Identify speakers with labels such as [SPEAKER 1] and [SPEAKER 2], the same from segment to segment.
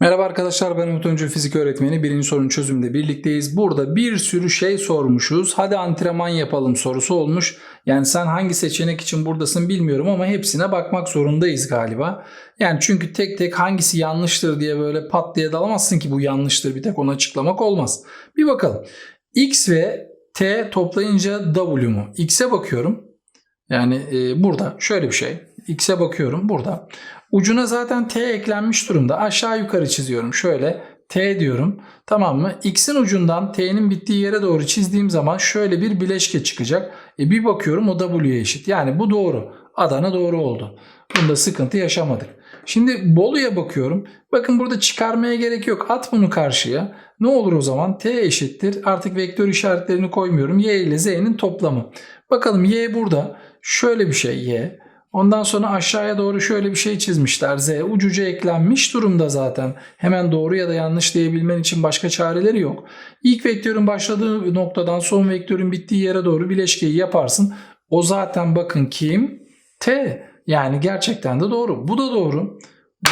[SPEAKER 1] Merhaba arkadaşlar ben Umut Öncü Fizik Öğretmeni. Birinci sorunun çözümünde birlikteyiz. Burada bir sürü şey sormuşuz. Hadi antrenman yapalım sorusu olmuş. Yani sen hangi seçenek için buradasın bilmiyorum ama hepsine bakmak zorundayız galiba. Yani çünkü tek tek hangisi yanlıştır diye böyle pat diye dalamazsın ki bu yanlıştır bir tek onu açıklamak olmaz. Bir bakalım. X ve T toplayınca W mu? X'e bakıyorum. Yani e, burada şöyle bir şey. X'e bakıyorum burada. Ucuna zaten T eklenmiş durumda. Aşağı yukarı çiziyorum. Şöyle T diyorum. Tamam mı? X'in ucundan T'nin bittiği yere doğru çizdiğim zaman şöyle bir bileşke çıkacak. E bir bakıyorum o W'ye eşit. Yani bu doğru. Adana doğru oldu. Bunda sıkıntı yaşamadık. Şimdi Bolu'ya bakıyorum. Bakın burada çıkarmaya gerek yok. At bunu karşıya. Ne olur o zaman? T eşittir. Artık vektör işaretlerini koymuyorum. Y ile Z'nin toplamı. Bakalım Y burada. Şöyle bir şey Y. Ondan sonra aşağıya doğru şöyle bir şey çizmişler. Z ucuca eklenmiş durumda zaten. Hemen doğru ya da yanlış diyebilmen için başka çareleri yok. İlk vektörün başladığı noktadan son vektörün bittiği yere doğru bileşkeyi yaparsın. O zaten bakın kim? T. Yani gerçekten de doğru. Bu da doğru.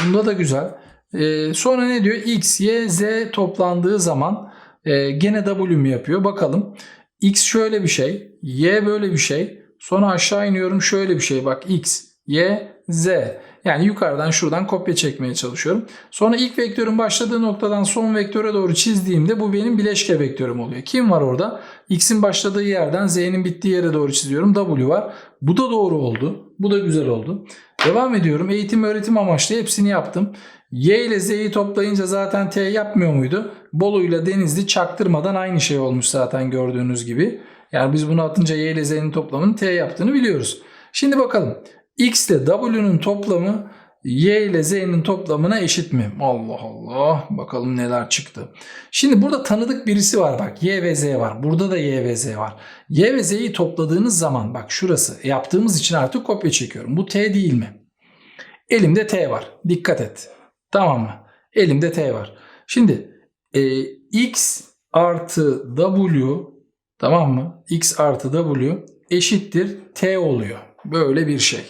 [SPEAKER 1] Bunda da güzel. Ee, sonra ne diyor? X, Y, Z toplandığı zaman e, gene W mu yapıyor? Bakalım. X şöyle bir şey. Y böyle bir şey. Sonra aşağı iniyorum şöyle bir şey bak x, y, z. Yani yukarıdan şuradan kopya çekmeye çalışıyorum. Sonra ilk vektörün başladığı noktadan son vektöre doğru çizdiğimde bu benim bileşke vektörüm oluyor. Kim var orada? X'in başladığı yerden Z'nin bittiği yere doğru çiziyorum. W var. Bu da doğru oldu. Bu da güzel oldu. Devam ediyorum. Eğitim öğretim amaçlı hepsini yaptım. Y ile Z'yi toplayınca zaten T yapmıyor muydu? Bolu ile Denizli çaktırmadan aynı şey olmuş zaten gördüğünüz gibi. Yani biz bunu atınca y ile z'nin toplamının t yaptığını biliyoruz. Şimdi bakalım. x ile w'nun toplamı y ile z'nin toplamına eşit mi? Allah Allah. Bakalım neler çıktı. Şimdi burada tanıdık birisi var bak. Y ve z var. Burada da y ve z var. Y ve z'yi topladığınız zaman bak şurası yaptığımız için artık kopya çekiyorum. Bu t değil mi? Elimde t var. Dikkat et. Tamam mı? Elimde t var. Şimdi e, x artı w Tamam mı? X artı W eşittir T oluyor. Böyle bir şey.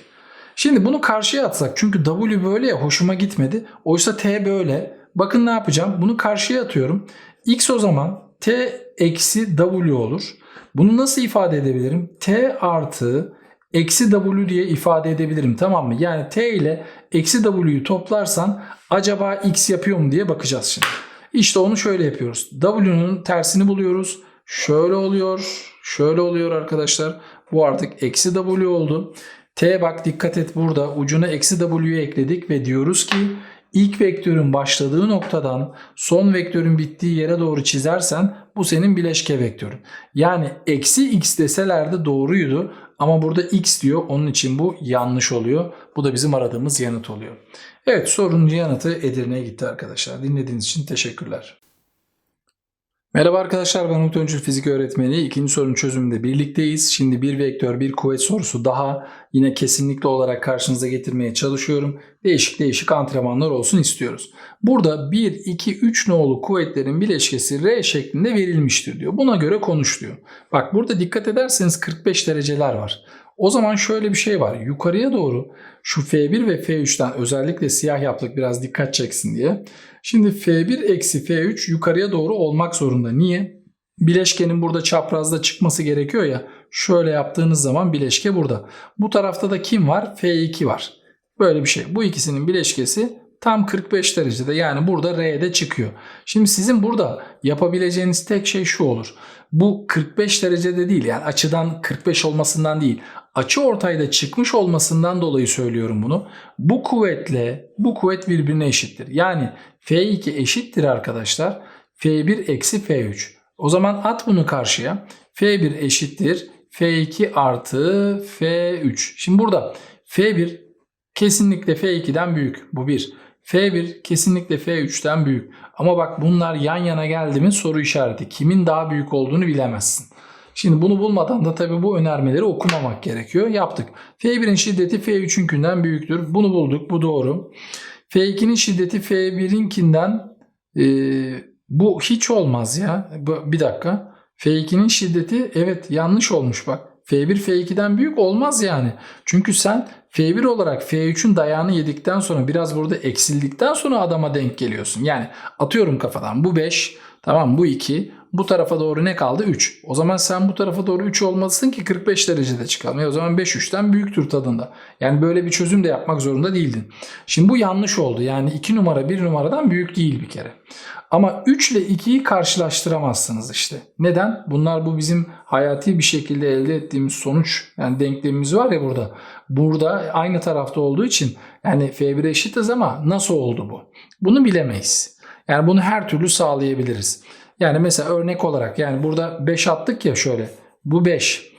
[SPEAKER 1] Şimdi bunu karşıya atsak çünkü W böyle ya hoşuma gitmedi. Oysa T böyle. Bakın ne yapacağım? Bunu karşıya atıyorum. X o zaman T eksi W olur. Bunu nasıl ifade edebilirim? T artı eksi W diye ifade edebilirim tamam mı? Yani T ile eksi W'yu toplarsan acaba X yapıyor mu diye bakacağız şimdi. İşte onu şöyle yapıyoruz. W'nun tersini buluyoruz. Şöyle oluyor. Şöyle oluyor arkadaşlar. Bu artık eksi W oldu. T bak dikkat et burada ucuna eksi W'yu ekledik ve diyoruz ki ilk vektörün başladığı noktadan son vektörün bittiği yere doğru çizersen bu senin bileşke vektörün. Yani eksi x deselerdi doğruydu ama burada x diyor onun için bu yanlış oluyor. Bu da bizim aradığımız yanıt oluyor. Evet sorunun yanıtı Edirne'ye gitti arkadaşlar. Dinlediğiniz için teşekkürler. Merhaba arkadaşlar ben Umut Öncül Fizik Öğretmeni. İkinci sorunun çözümünde birlikteyiz. Şimdi bir vektör bir kuvvet sorusu daha yine kesinlikle olarak karşınıza getirmeye çalışıyorum. Değişik değişik antrenmanlar olsun istiyoruz. Burada 1, 2, 3 nolu kuvvetlerin bileşkesi R şeklinde verilmiştir diyor. Buna göre konuş diyor. Bak burada dikkat ederseniz 45 dereceler var. O zaman şöyle bir şey var. Yukarıya doğru şu F1 ve F3'ten özellikle siyah yaptık biraz dikkat çeksin diye. Şimdi F1 eksi F3 yukarıya doğru olmak zorunda. Niye? Bileşkenin burada çaprazda çıkması gerekiyor ya. Şöyle yaptığınız zaman bileşke burada. Bu tarafta da kim var? F2 var. Böyle bir şey. Bu ikisinin bileşkesi tam 45 derecede. Yani burada R'de çıkıyor. Şimdi sizin burada yapabileceğiniz tek şey şu olur. Bu 45 derecede değil yani açıdan 45 olmasından değil. Açı ortayda çıkmış olmasından dolayı söylüyorum bunu. Bu kuvvetle bu kuvvet birbirine eşittir. Yani F2 eşittir arkadaşlar. F1 eksi F3. O zaman at bunu karşıya. F1 eşittir. F2 artı F3. Şimdi burada F1 kesinlikle F2'den büyük. Bu bir. F1 kesinlikle F3'ten büyük. Ama bak bunlar yan yana geldi mi soru işareti. Kimin daha büyük olduğunu bilemezsin. Şimdi bunu bulmadan da tabii bu önermeleri okumamak gerekiyor. Yaptık. F1'in şiddeti F3'ünkünden büyüktür. Bunu bulduk. Bu doğru. F2'nin şiddeti F1'inkinden e, bu hiç olmaz ya. Bir dakika. F2'nin şiddeti evet yanlış olmuş bak. F1 F2'den büyük olmaz yani. Çünkü sen F1 olarak F3'ün dayağını yedikten sonra biraz burada eksildikten sonra adama denk geliyorsun. Yani atıyorum kafadan bu 5 tamam bu 2 bu tarafa doğru ne kaldı? 3. O zaman sen bu tarafa doğru 3 olmalısın ki 45 derecede çıkalım. E o zaman 5 3'ten büyüktür tadında. Yani böyle bir çözüm de yapmak zorunda değildin. Şimdi bu yanlış oldu. Yani 2 numara 1 numaradan büyük değil bir kere. Ama 3 ile 2'yi karşılaştıramazsınız işte. Neden? Bunlar bu bizim hayati bir şekilde elde ettiğimiz sonuç. Yani denklemimiz var ya burada. Burada aynı tarafta olduğu için yani F1'e eşitiz ama nasıl oldu bu? Bunu bilemeyiz. Yani bunu her türlü sağlayabiliriz. Yani mesela örnek olarak yani burada 5 attık ya şöyle. Bu 5.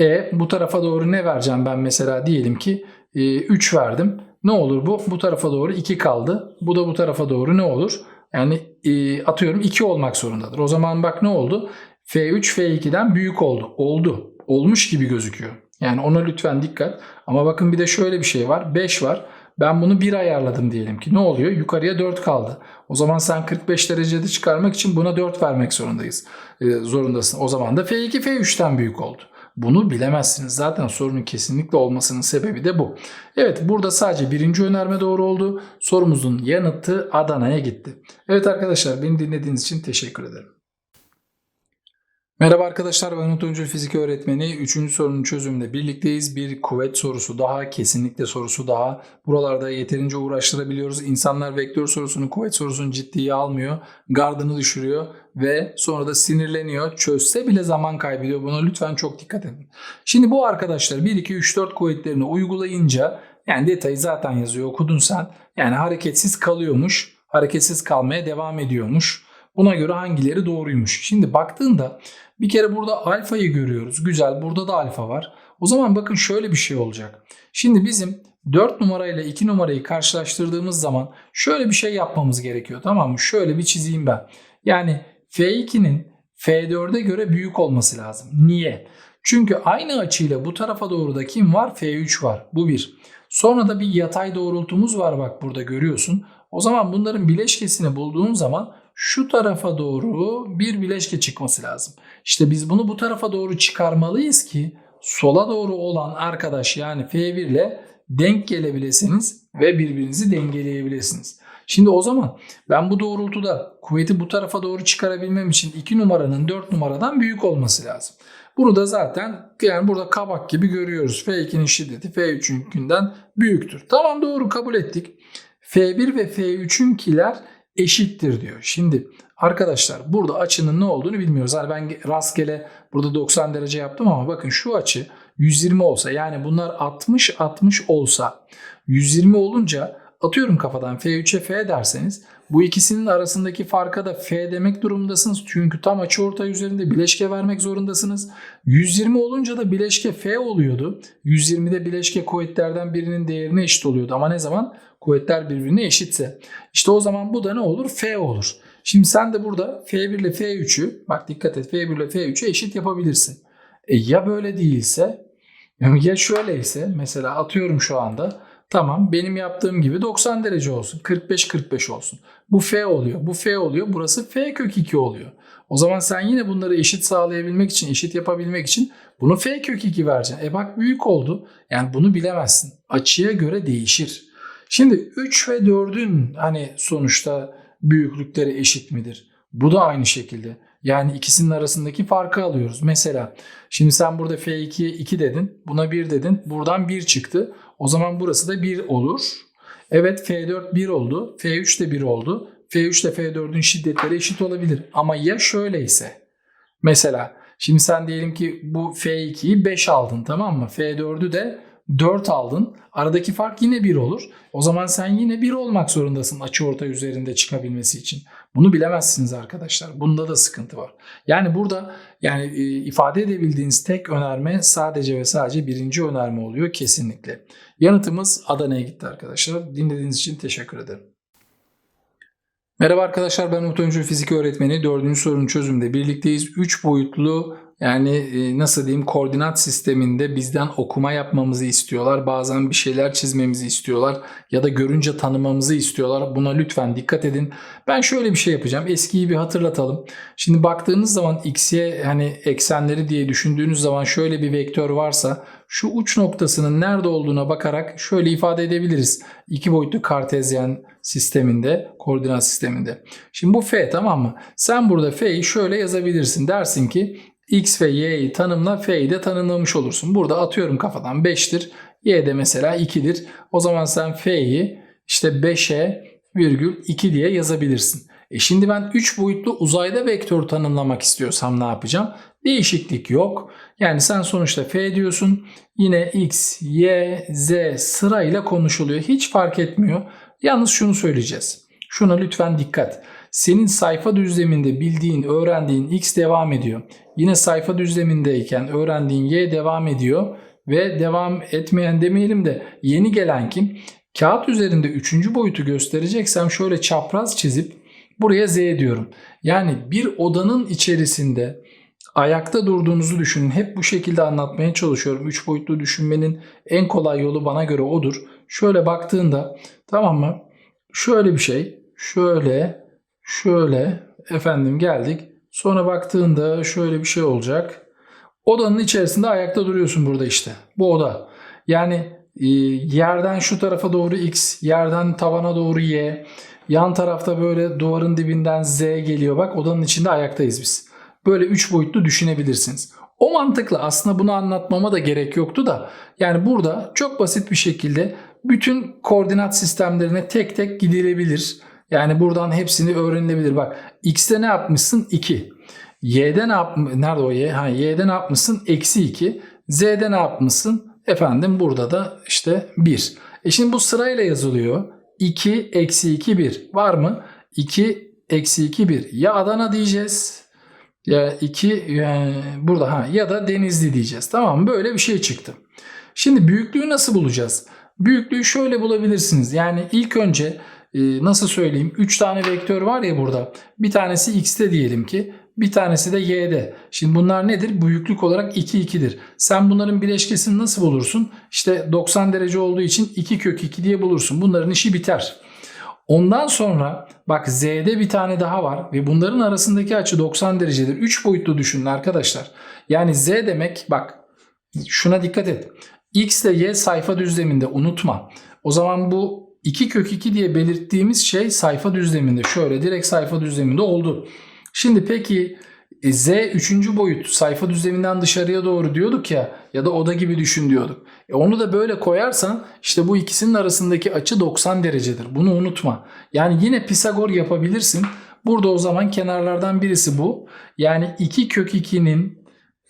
[SPEAKER 1] E bu tarafa doğru ne vereceğim ben mesela diyelim ki 3 verdim. Ne olur bu? Bu tarafa doğru 2 kaldı. Bu da bu tarafa doğru ne olur? Yani e, atıyorum 2 olmak zorundadır. O zaman bak ne oldu? F3 F2'den büyük oldu. Oldu. Olmuş gibi gözüküyor. Yani ona lütfen dikkat. Ama bakın bir de şöyle bir şey var. 5 var. Ben bunu 1 ayarladım diyelim ki. Ne oluyor? Yukarıya 4 kaldı. O zaman sen 45 derecede çıkarmak için buna 4 vermek zorundayız. E, zorundasın. O zaman da F2 F3'ten büyük oldu. Bunu bilemezsiniz. Zaten sorunun kesinlikle olmasının sebebi de bu. Evet burada sadece birinci önerme doğru oldu. Sorumuzun yanıtı Adana'ya gitti. Evet arkadaşlar beni dinlediğiniz için teşekkür ederim. Merhaba arkadaşlar ben Umut Öncül Fizik Öğretmeni. Üçüncü sorunun çözümünde birlikteyiz. Bir kuvvet sorusu daha, kesinlikle sorusu daha. Buralarda yeterince uğraştırabiliyoruz. İnsanlar vektör sorusunu, kuvvet sorusunu ciddiye almıyor. Gardını düşürüyor ve sonra da sinirleniyor. Çözse bile zaman kaybediyor. Buna lütfen çok dikkat edin. Şimdi bu arkadaşlar 1, 2, 3, 4 kuvvetlerini uygulayınca yani detayı zaten yazıyor okudun sen. Yani hareketsiz kalıyormuş. Hareketsiz kalmaya devam ediyormuş. Buna göre hangileri doğruymuş. Şimdi baktığında bir kere burada alfayı görüyoruz. Güzel burada da alfa var. O zaman bakın şöyle bir şey olacak. Şimdi bizim 4 numarayla 2 numarayı karşılaştırdığımız zaman şöyle bir şey yapmamız gerekiyor. Tamam mı? Şöyle bir çizeyim ben. Yani F2'nin F4'e göre büyük olması lazım. Niye? Çünkü aynı açıyla bu tarafa doğru da kim var? F3 var. Bu bir. Sonra da bir yatay doğrultumuz var bak burada görüyorsun. O zaman bunların bileşkesini bulduğun zaman şu tarafa doğru bir bileşke çıkması lazım. İşte biz bunu bu tarafa doğru çıkarmalıyız ki sola doğru olan arkadaş yani F1 ile denk gelebilirsiniz ve birbirinizi dengeleyebilirsiniz. Şimdi o zaman ben bu doğrultuda kuvveti bu tarafa doğru çıkarabilmem için 2 numaranın 4 numaradan büyük olması lazım. Bunu da zaten yani burada kabak gibi görüyoruz. F2'nin şiddeti F3'ünkinden büyüktür. Tamam doğru kabul ettik. F1 ve F3'ünkiler eşittir diyor. Şimdi arkadaşlar burada açının ne olduğunu bilmiyoruz. Hani ben rastgele burada 90 derece yaptım ama bakın şu açı 120 olsa yani bunlar 60 60 olsa 120 olunca atıyorum kafadan F3'e F derseniz bu ikisinin arasındaki farka da F demek durumundasınız. Çünkü tam açı ortay üzerinde bileşke vermek zorundasınız. 120 olunca da bileşke F oluyordu. 120'de bileşke kuvvetlerden birinin değerine eşit oluyordu. Ama ne zaman? Kuvvetler birbirine eşitse. İşte o zaman bu da ne olur? F olur. Şimdi sen de burada F1 ile F3'ü bak dikkat et F1 ile F3'ü eşit yapabilirsin. E ya böyle değilse ya şöyleyse mesela atıyorum şu anda Tamam benim yaptığım gibi 90 derece olsun. 45-45 olsun. Bu F oluyor. Bu F oluyor. Burası F kök 2 oluyor. O zaman sen yine bunları eşit sağlayabilmek için, eşit yapabilmek için bunu F kök 2 vereceksin. E bak büyük oldu. Yani bunu bilemezsin. Açıya göre değişir. Şimdi 3 ve 4'ün hani sonuçta büyüklükleri eşit midir? Bu da aynı şekilde. Yani ikisinin arasındaki farkı alıyoruz. Mesela şimdi sen burada F2'ye 2 dedin. Buna 1 dedin. Buradan 1 çıktı. O zaman burası da 1 olur. Evet F4 1 oldu. F3 de 1 oldu. F3 ile F4'ün şiddetleri eşit olabilir. Ama ya şöyleyse. Mesela şimdi sen diyelim ki bu F2'yi 5 aldın tamam mı? F4'ü de 4 aldın. Aradaki fark yine 1 olur. O zaman sen yine 1 olmak zorundasın açı orta üzerinde çıkabilmesi için. Bunu bilemezsiniz arkadaşlar. Bunda da sıkıntı var. Yani burada yani e, ifade edebildiğiniz tek önerme sadece ve sadece birinci önerme oluyor kesinlikle. Yanıtımız Adana'ya gitti arkadaşlar. Dinlediğiniz için teşekkür ederim. Merhaba arkadaşlar ben Umut Öncü fizik öğretmeni. Dördüncü sorunun çözümünde birlikteyiz. Üç boyutlu yani e, nasıl diyeyim koordinat sisteminde bizden okuma yapmamızı istiyorlar. Bazen bir şeyler çizmemizi istiyorlar ya da görünce tanımamızı istiyorlar. Buna lütfen dikkat edin. Ben şöyle bir şey yapacağım. Eskiyi bir hatırlatalım. Şimdi baktığınız zaman x'ye hani eksenleri diye düşündüğünüz zaman şöyle bir vektör varsa şu uç noktasının nerede olduğuna bakarak şöyle ifade edebiliriz. İki boyutlu kartezyen sisteminde, koordinat sisteminde. Şimdi bu f tamam mı? Sen burada f'yi şöyle yazabilirsin. Dersin ki x ve y'yi tanımla, f'yi de tanımlamış olursun. Burada atıyorum kafadan 5'tir. y de mesela 2'dir. O zaman sen f'yi işte 5'e virgül 2 diye yazabilirsin. E şimdi ben 3 boyutlu uzayda vektör tanımlamak istiyorsam ne yapacağım? Değişiklik yok. Yani sen sonuçta f diyorsun. Yine x, y, z sırayla konuşuluyor. Hiç fark etmiyor. Yalnız şunu söyleyeceğiz. Şuna lütfen dikkat. Senin sayfa düzleminde bildiğin, öğrendiğin x devam ediyor. Yine sayfa düzlemindeyken öğrendiğin y devam ediyor ve devam etmeyen demeyelim de yeni gelen kim? Kağıt üzerinde üçüncü boyutu göstereceksem şöyle çapraz çizip buraya z diyorum. Yani bir odanın içerisinde ayakta durduğunuzu düşünün. Hep bu şekilde anlatmaya çalışıyorum. Üç boyutlu düşünmenin en kolay yolu bana göre odur. Şöyle baktığında tamam mı? Şöyle bir şey. Şöyle, şöyle efendim geldik. Sonra baktığında şöyle bir şey olacak. Odanın içerisinde ayakta duruyorsun burada işte. Bu oda. Yani e, yerden şu tarafa doğru x, yerden tavana doğru y. Yan tarafta böyle duvarın dibinden z geliyor. Bak odanın içinde ayaktayız biz. Böyle üç boyutlu düşünebilirsiniz. O mantıkla aslında bunu anlatmama da gerek yoktu da yani burada çok basit bir şekilde bütün koordinat sistemlerine tek tek gidilebilir. Yani buradan hepsini öğrenilebilir. Bak x'te ne yapmışsın? 2. Y'de ne yap Nerede o y? Ha, y'de ne yapmışsın? Eksi 2. Z'de ne yapmışsın? Efendim burada da işte 1. E şimdi bu sırayla yazılıyor. 2 eksi 2 1. Var mı? 2 eksi 2 1. Ya Adana diyeceğiz. Ya 2 yani burada ha ya da Denizli diyeceğiz. Tamam mı? Böyle bir şey çıktı. Şimdi büyüklüğü nasıl bulacağız? Büyüklüğü şöyle bulabilirsiniz. Yani ilk önce e, nasıl söyleyeyim 3 tane vektör var ya burada. Bir tanesi x'te diyelim ki bir tanesi de y'de. Şimdi bunlar nedir? Büyüklük olarak 2 2'dir. Sen bunların bileşkesini nasıl bulursun? İşte 90 derece olduğu için 2 kök 2 diye bulursun. Bunların işi biter. Ondan sonra bak z'de bir tane daha var ve bunların arasındaki açı 90 derecedir. 3 boyutlu düşünün arkadaşlar. Yani z demek bak şuna dikkat et. X ile Y sayfa düzleminde unutma. O zaman bu 2 kök 2 diye belirttiğimiz şey sayfa düzleminde. Şöyle direkt sayfa düzleminde oldu. Şimdi peki e, Z 3. boyut sayfa düzleminden dışarıya doğru diyorduk ya ya da oda gibi düşün diyorduk. E onu da böyle koyarsan işte bu ikisinin arasındaki açı 90 derecedir. Bunu unutma. Yani yine Pisagor yapabilirsin. Burada o zaman kenarlardan birisi bu. Yani 2 kök 2'nin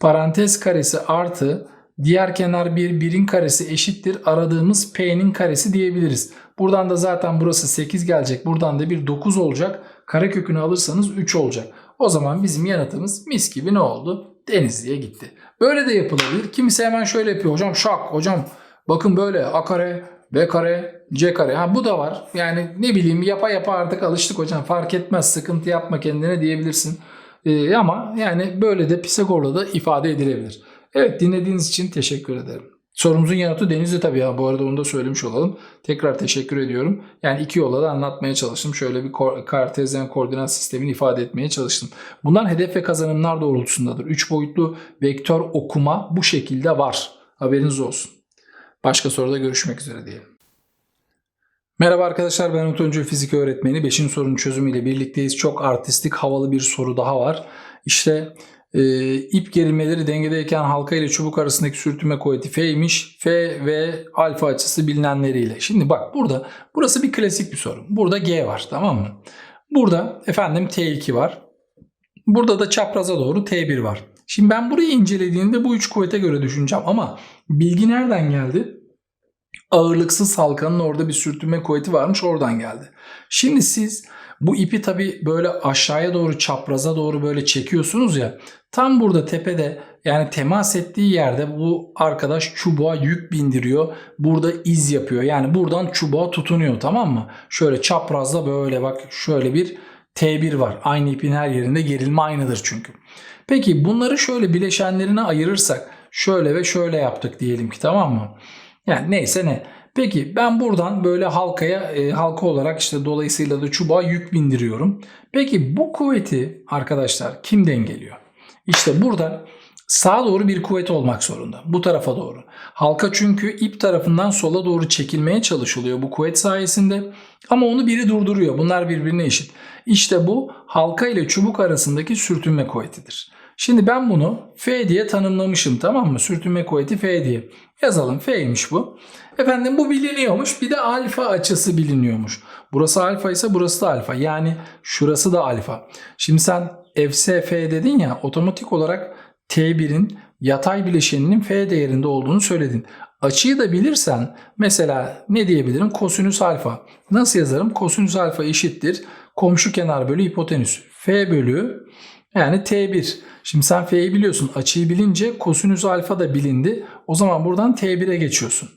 [SPEAKER 1] parantez karesi artı Diğer kenar bir birin karesi eşittir aradığımız p'nin karesi diyebiliriz. Buradan da zaten burası 8 gelecek. Buradan da bir 9 olacak. Karekökünü alırsanız 3 olacak. O zaman bizim yanıtımız mis gibi ne oldu? Denizli'ye gitti. Böyle de yapılabilir. Kimisi hemen şöyle yapıyor. Hocam şak hocam bakın böyle a kare b kare c kare. Ha bu da var. Yani ne bileyim yapa yapa artık alıştık hocam. Fark etmez sıkıntı yapma kendine diyebilirsin. Ee, ama yani böyle de Pisagor'la da ifade edilebilir. Evet dinlediğiniz için teşekkür ederim. Sorumuzun yanıtı Denizli tabii ya. Bu arada onu da söylemiş olalım. Tekrar teşekkür ediyorum. Yani iki yolla da anlatmaya çalıştım. Şöyle bir kartezyen koordinat sistemini ifade etmeye çalıştım. Bunlar hedef ve kazanımlar doğrultusundadır. Üç boyutlu vektör okuma bu şekilde var. Haberiniz olsun. Başka soruda görüşmek üzere diyelim. Merhaba arkadaşlar ben Umut Öncü fizik öğretmeni. Beşinci sorunun çözümüyle birlikteyiz. Çok artistik havalı bir soru daha var. İşte e, ip gerilmeleri dengedeyken halka ile çubuk arasındaki sürtünme kuvveti F'ymiş. F ve alfa açısı bilinenleriyle. Şimdi bak burada burası bir klasik bir soru. Burada G var tamam mı? Burada efendim T2 var. Burada da çapraza doğru T1 var. Şimdi ben burayı incelediğimde bu üç kuvvete göre düşüneceğim ama bilgi nereden geldi? Ağırlıksız halkanın orada bir sürtünme kuvveti varmış oradan geldi. Şimdi siz bu ipi tabi böyle aşağıya doğru çapraza doğru böyle çekiyorsunuz ya. Tam burada tepede yani temas ettiği yerde bu arkadaş çubuğa yük bindiriyor. Burada iz yapıyor. Yani buradan çubuğa tutunuyor tamam mı? Şöyle çaprazda böyle bak şöyle bir T1 var. Aynı ipin her yerinde gerilme aynıdır çünkü. Peki bunları şöyle bileşenlerine ayırırsak şöyle ve şöyle yaptık diyelim ki tamam mı? Yani neyse ne. Peki ben buradan böyle halkaya e, halka olarak işte dolayısıyla da çubuğa yük bindiriyorum. Peki bu kuvveti arkadaşlar kim dengeliyor? İşte burada sağa doğru bir kuvvet olmak zorunda. Bu tarafa doğru. Halka çünkü ip tarafından sola doğru çekilmeye çalışılıyor bu kuvvet sayesinde. Ama onu biri durduruyor. Bunlar birbirine eşit. İşte bu halka ile çubuk arasındaki sürtünme kuvvetidir. Şimdi ben bunu F diye tanımlamışım tamam mı? Sürtünme kuvveti F diye. Yazalım F'ymiş bu. Efendim bu biliniyormuş. Bir de alfa açısı biliniyormuş. Burası alfa ise burası da alfa. Yani şurası da alfa. Şimdi sen FSF dedin ya otomatik olarak T1'in yatay bileşeninin F değerinde olduğunu söyledin. Açıyı da bilirsen mesela ne diyebilirim? Kosinüs alfa. Nasıl yazarım? Kosinüs alfa eşittir. Komşu kenar bölü hipotenüs. F bölü yani T1. Şimdi sen F'yi biliyorsun. Açıyı bilince kosinüs alfa da bilindi. O zaman buradan T1'e geçiyorsun.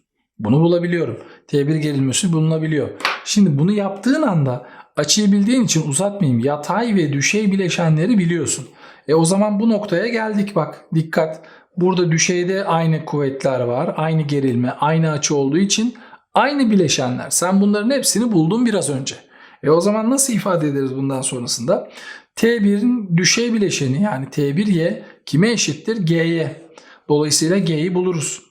[SPEAKER 1] Bunu bulabiliyorum. T1 gerilmesi bulunabiliyor. Şimdi bunu yaptığın anda açıyı bildiğin için uzatmayayım. Yatay ve düşey bileşenleri biliyorsun. E o zaman bu noktaya geldik bak. Dikkat. Burada düşeyde aynı kuvvetler var. Aynı gerilme, aynı açı olduğu için aynı bileşenler. Sen bunların hepsini buldun biraz önce. E o zaman nasıl ifade ederiz bundan sonrasında? T1'in düşey bileşeni yani T1y kime eşittir? G'ye. Dolayısıyla G'yi buluruz.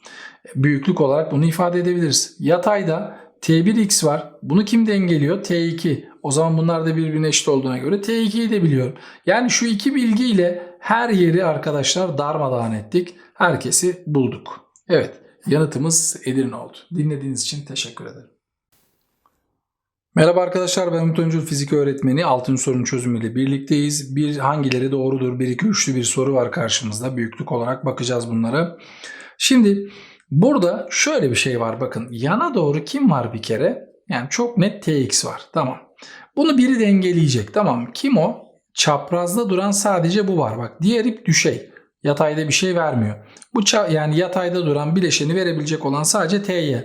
[SPEAKER 1] Büyüklük olarak bunu ifade edebiliriz. Yatayda T1x var. Bunu kim dengeliyor? T2. O zaman bunlar da birbirine eşit olduğuna göre T2'yi de biliyorum. Yani şu iki bilgiyle her yeri arkadaşlar darmadağın ettik. Herkesi bulduk. Evet yanıtımız Edirne oldu. Dinlediğiniz için teşekkür ederim. Merhaba arkadaşlar ben Ümit Öncül fizik öğretmeni. 6. sorunun çözümüyle birlikteyiz. Bir hangileri doğrudur? 1 2 3'lü bir soru var karşımızda. Büyüklük olarak bakacağız bunlara. Şimdi burada şöyle bir şey var bakın. Yana doğru kim var bir kere? Yani çok net tx var. Tamam. Bunu biri dengeleyecek. Tamam. Kim o? Çaprazda duran sadece bu var. Bak diğer ip düşey. Yatayda bir şey vermiyor. Bu yani yatayda duran bileşeni verebilecek olan sadece ty.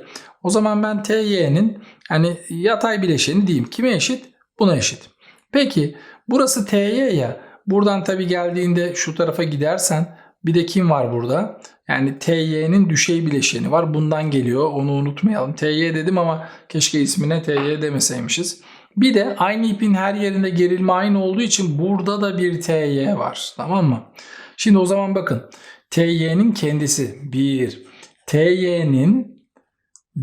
[SPEAKER 1] O zaman ben ty'nin hani yatay bileşeni diyeyim. Kime eşit? Buna eşit. Peki burası ty ya. Buradan tabi geldiğinde şu tarafa gidersen bir de kim var burada? Yani TY'nin düşey bileşeni var. Bundan geliyor. Onu unutmayalım. TY dedim ama keşke ismine TY demeseymişiz. Bir de aynı ipin her yerinde gerilme aynı olduğu için burada da bir TY var. Tamam mı? Şimdi o zaman bakın. TY'nin kendisi bir. TY'nin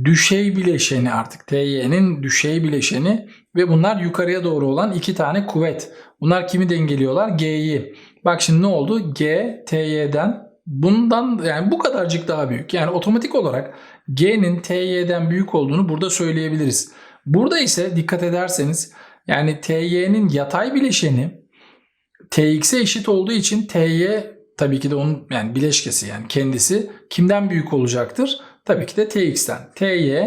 [SPEAKER 1] düşey bileşeni artık. TY'nin düşey bileşeni ve bunlar yukarıya doğru olan iki tane kuvvet. Bunlar kimi dengeliyorlar? G'yi. Bak şimdi ne oldu? G TY'den bundan yani bu kadarcık daha büyük. Yani otomatik olarak G'nin TY'den büyük olduğunu burada söyleyebiliriz. Burada ise dikkat ederseniz yani TY'nin yatay bileşeni TX'e eşit olduğu için TY tabii ki de onun yani bileşkesi yani kendisi kimden büyük olacaktır? Tabii ki de TX'ten. TY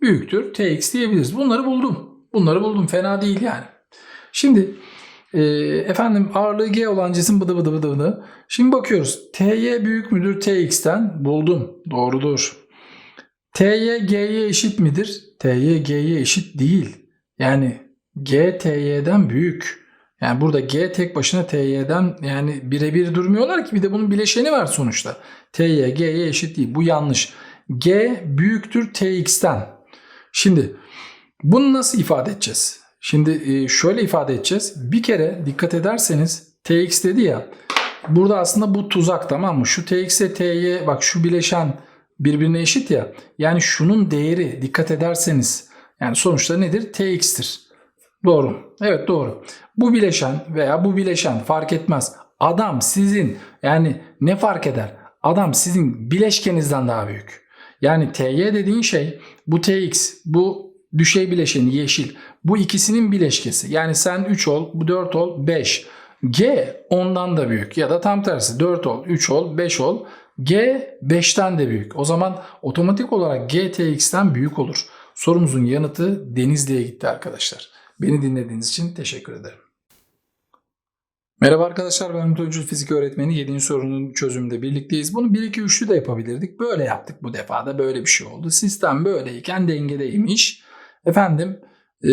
[SPEAKER 1] büyüktür TX diyebiliriz. Bunları buldum. Bunları buldum. Fena değil yani. Şimdi e, efendim ağırlığı G olan cisim bıdı bıdı bıdı bıdı. Şimdi bakıyoruz. TY büyük müdür TX'ten? Buldum. Doğrudur. TY G'ye eşit midir? TY G'ye eşit değil. Yani G TY'den büyük. Yani burada G tek başına TY'den yani birebir durmuyorlar ki bir de bunun bileşeni var sonuçta. TY G'ye eşit değil. Bu yanlış. G büyüktür TX'ten. Şimdi bunu nasıl ifade edeceğiz? Şimdi şöyle ifade edeceğiz. Bir kere dikkat ederseniz TX dedi ya. Burada aslında bu tuzak tamam mı? Şu TX ile TY bak şu bileşen birbirine eşit ya. Yani şunun değeri dikkat ederseniz yani sonuçta nedir? TX'tir. Doğru. Evet doğru. Bu bileşen veya bu bileşen fark etmez. Adam sizin yani ne fark eder? Adam sizin bileşkenizden daha büyük. Yani TY dediğin şey bu TX, bu düşey bileşeni yeşil. Bu ikisinin bileşkesi. Yani sen 3 ol, bu 4 ol, 5. G ondan da büyük ya da tam tersi 4 ol, 3 ol, 5 ol. G 5'ten de büyük. O zaman otomatik olarak G TX'ten büyük olur. Sorumuzun yanıtı Denizli'ye gitti arkadaşlar. Beni dinlediğiniz için teşekkür ederim. Merhaba arkadaşlar ben Umut Öncül Fizik Öğretmeni 7. sorunun çözümünde birlikteyiz. Bunu 1-2-3'lü de yapabilirdik. Böyle yaptık bu defa da böyle bir şey oldu. Sistem böyleyken dengedeymiş. Efendim e,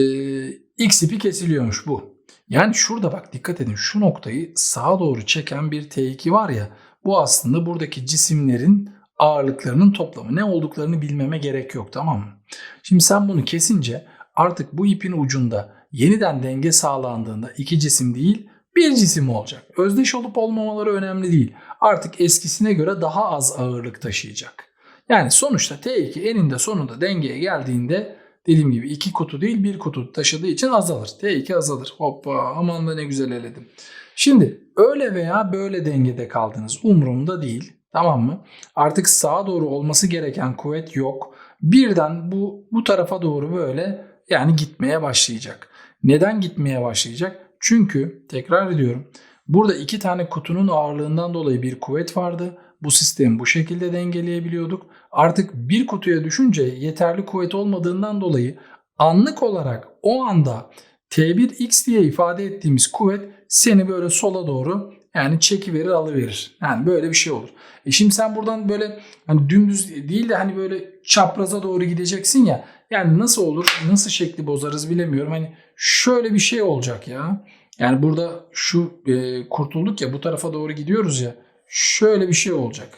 [SPEAKER 1] x ipi kesiliyormuş bu. Yani şurada bak dikkat edin şu noktayı sağa doğru çeken bir T2 var ya bu aslında buradaki cisimlerin ağırlıklarının toplamı. Ne olduklarını bilmeme gerek yok tamam mı? Şimdi sen bunu kesince artık bu ipin ucunda yeniden denge sağlandığında iki cisim değil bir cisim olacak. Özdeş olup olmamaları önemli değil. Artık eskisine göre daha az ağırlık taşıyacak. Yani sonuçta T2 eninde sonunda dengeye geldiğinde dediğim gibi iki kutu değil bir kutu taşıdığı için azalır. T2 azalır. Hoppa aman da ne güzel eledim. Şimdi öyle veya böyle dengede kaldınız. Umurumda değil. Tamam mı? Artık sağa doğru olması gereken kuvvet yok. Birden bu bu tarafa doğru böyle yani gitmeye başlayacak. Neden gitmeye başlayacak? Çünkü tekrar ediyorum burada iki tane kutunun ağırlığından dolayı bir kuvvet vardı. Bu sistemi bu şekilde dengeleyebiliyorduk. Artık bir kutuya düşünce yeterli kuvvet olmadığından dolayı anlık olarak o anda T1x diye ifade ettiğimiz kuvvet seni böyle sola doğru yani çekiverir alıverir. Yani böyle bir şey olur. E şimdi sen buradan böyle hani dümdüz değil de hani böyle çapraza doğru gideceksin ya. Yani nasıl olur? Nasıl şekli bozarız bilemiyorum. Hani şöyle bir şey olacak ya. Yani burada şu e, kurtulduk ya bu tarafa doğru gidiyoruz ya. Şöyle bir şey olacak.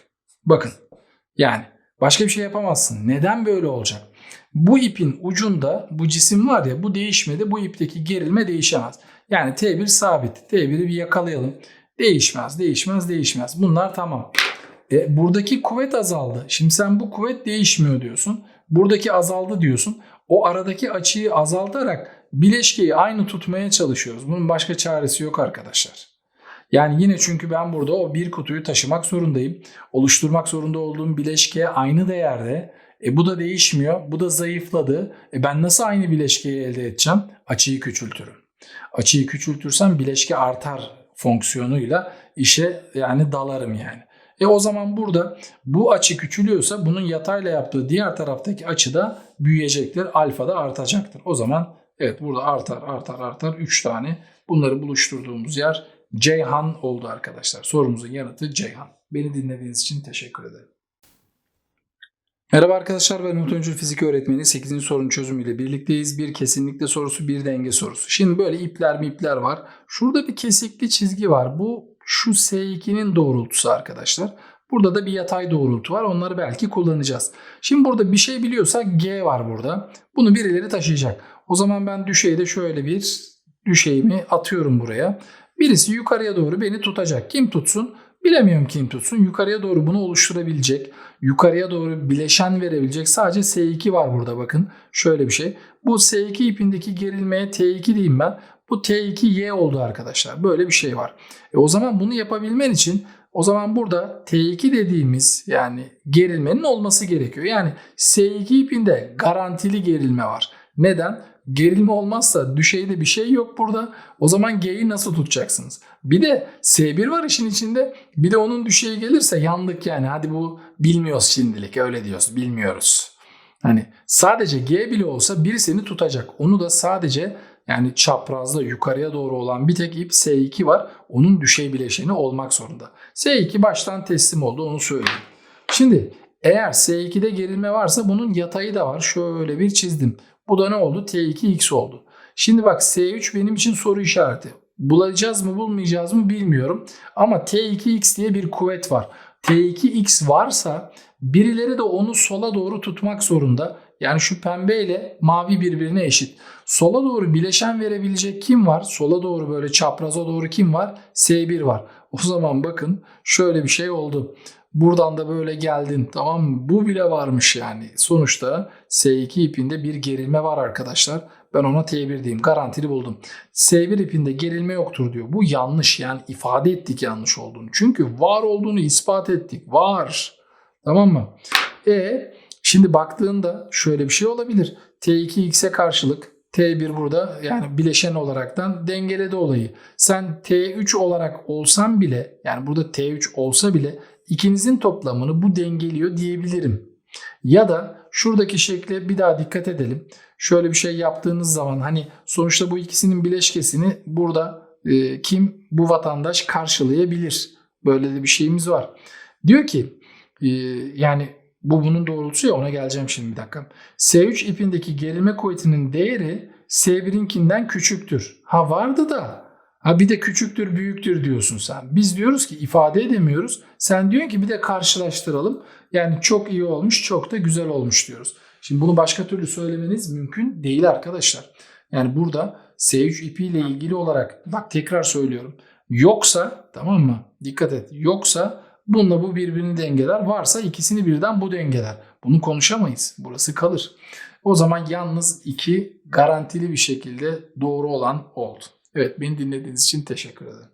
[SPEAKER 1] Bakın. Yani başka bir şey yapamazsın. Neden böyle olacak? Bu ipin ucunda bu cisim var ya bu değişmedi. Bu ipteki gerilme değişemez. Yani T1 sabit. T1'i bir yakalayalım. Değişmez, değişmez, değişmez. Bunlar tamam. E, buradaki kuvvet azaldı. Şimdi sen bu kuvvet değişmiyor diyorsun. Buradaki azaldı diyorsun. O aradaki açıyı azaltarak bileşkeyi aynı tutmaya çalışıyoruz. Bunun başka çaresi yok arkadaşlar. Yani yine çünkü ben burada o bir kutuyu taşımak zorundayım. Oluşturmak zorunda olduğum bileşke aynı değerde. E bu da değişmiyor. Bu da zayıfladı. E ben nasıl aynı bileşkeyi elde edeceğim? Açıyı küçültürüm. Açıyı küçültürsem bileşke artar fonksiyonuyla işe yani dalarım yani. E o zaman burada bu açı küçülüyorsa bunun yatayla yaptığı diğer taraftaki açı da büyüyecektir. Alfa da artacaktır. O zaman evet burada artar artar artar 3 tane. Bunları buluşturduğumuz yer Ceyhan oldu arkadaşlar. Sorumuzun yanıtı Ceyhan. Beni dinlediğiniz için teşekkür ederim. Merhaba arkadaşlar ben Umut Öncül Fizik Öğretmeni 8. sorunun çözümüyle birlikteyiz. Bir kesinlikle sorusu bir denge sorusu. Şimdi böyle ipler mi ipler var. Şurada bir kesikli çizgi var. Bu şu S2'nin doğrultusu arkadaşlar. Burada da bir yatay doğrultu var. Onları belki kullanacağız. Şimdi burada bir şey biliyorsak G var burada. Bunu birileri taşıyacak. O zaman ben düşeyi de şöyle bir düşeyimi atıyorum buraya. Birisi yukarıya doğru beni tutacak. Kim tutsun? Bilemiyorum kim tutsun. Yukarıya doğru bunu oluşturabilecek. Yukarıya doğru bileşen verebilecek. Sadece S2 var burada bakın. Şöyle bir şey. Bu S2 ipindeki gerilmeye T2 diyeyim ben. Bu T2Y oldu arkadaşlar. Böyle bir şey var. E o zaman bunu yapabilmen için o zaman burada T2 dediğimiz yani gerilmenin olması gerekiyor. Yani S2 ipinde garantili gerilme var. Neden? Gerilme olmazsa düşeyde bir şey yok burada. O zaman G'yi nasıl tutacaksınız? Bir de S1 var işin içinde. Bir de onun düşeyi gelirse yandık yani. Hadi bu bilmiyoruz şimdilik öyle diyoruz. Bilmiyoruz. Hani sadece G bile olsa biri seni tutacak. Onu da sadece yani çaprazda yukarıya doğru olan bir tek ip S2 var. Onun düşey bileşeni olmak zorunda. S2 baştan teslim oldu onu söyleyeyim. Şimdi eğer S2'de gerilme varsa bunun yatayı da var. Şöyle bir çizdim. Bu da ne oldu? T2x oldu. Şimdi bak S3 benim için soru işareti. Bulacağız mı bulmayacağız mı bilmiyorum. Ama T2x diye bir kuvvet var. T2x varsa birileri de onu sola doğru tutmak zorunda. Yani şu pembe ile mavi birbirine eşit. Sola doğru bileşen verebilecek kim var? Sola doğru böyle çapraza doğru kim var? S1 var. O zaman bakın şöyle bir şey oldu. Buradan da böyle geldin tamam mı? Bu bile varmış yani. Sonuçta S2 ipinde bir gerilme var arkadaşlar. Ben ona T1 diyeyim. Garantili buldum. S1 ipinde gerilme yoktur diyor. Bu yanlış yani ifade ettik yanlış olduğunu. Çünkü var olduğunu ispat ettik. Var. Tamam mı? E şimdi baktığında şöyle bir şey olabilir. T2x'e karşılık T1 burada yani bileşen olaraktan dengeledi olayı. Sen T3 olarak olsan bile yani burada T3 olsa bile ikinizin toplamını bu dengeliyor diyebilirim. Ya da şuradaki şekle bir daha dikkat edelim. Şöyle bir şey yaptığınız zaman hani sonuçta bu ikisinin bileşkesini burada e, kim bu vatandaş karşılayabilir? Böyle de bir şeyimiz var. Diyor ki e, yani bu bunun doğrultusu ya ona geleceğim şimdi bir dakika. S3 ipindeki gerilme kuvvetinin değeri S1'inkinden küçüktür. Ha vardı da ha bir de küçüktür büyüktür diyorsun sen. Biz diyoruz ki ifade edemiyoruz. Sen diyorsun ki bir de karşılaştıralım. Yani çok iyi olmuş çok da güzel olmuş diyoruz. Şimdi bunu başka türlü söylemeniz mümkün değil arkadaşlar. Yani burada S3 ipiyle ilgili olarak bak tekrar söylüyorum. Yoksa tamam mı? Dikkat et. Yoksa bununla bu birbirini dengeler. Varsa ikisini birden bu dengeler. Bunu konuşamayız. Burası kalır. O zaman yalnız iki garantili bir şekilde doğru olan oldu. Evet beni dinlediğiniz için teşekkür ederim.